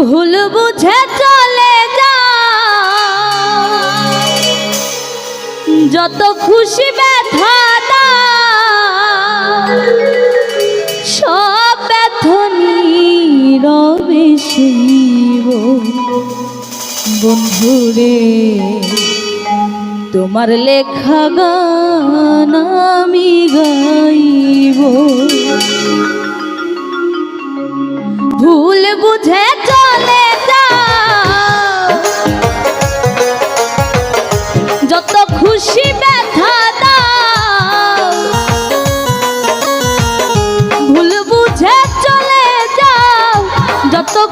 ভুল বুঝে চলে যা যত খুশি ব্যথা সব ব্যথনি বন্ধুরে, তোমার লেখা গান আমি গাইব।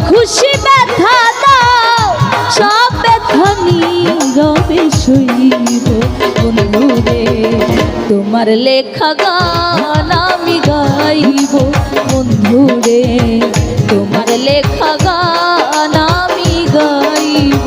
খুশি ব্যথা দাও, সব ব্যথা নীরবে শুইব তোমার লেখা গান আমি গাইব বন্ধুরে। তোমার লেখা গান আমি গাইব।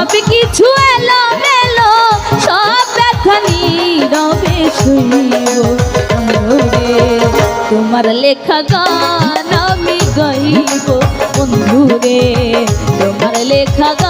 সব কিছু এলো মেলো সব ব্যথা নীরবে বন্ধুরে, তোমার লেখা গান আমি গাইব। বন্ধুরে, তোমার লেখা গান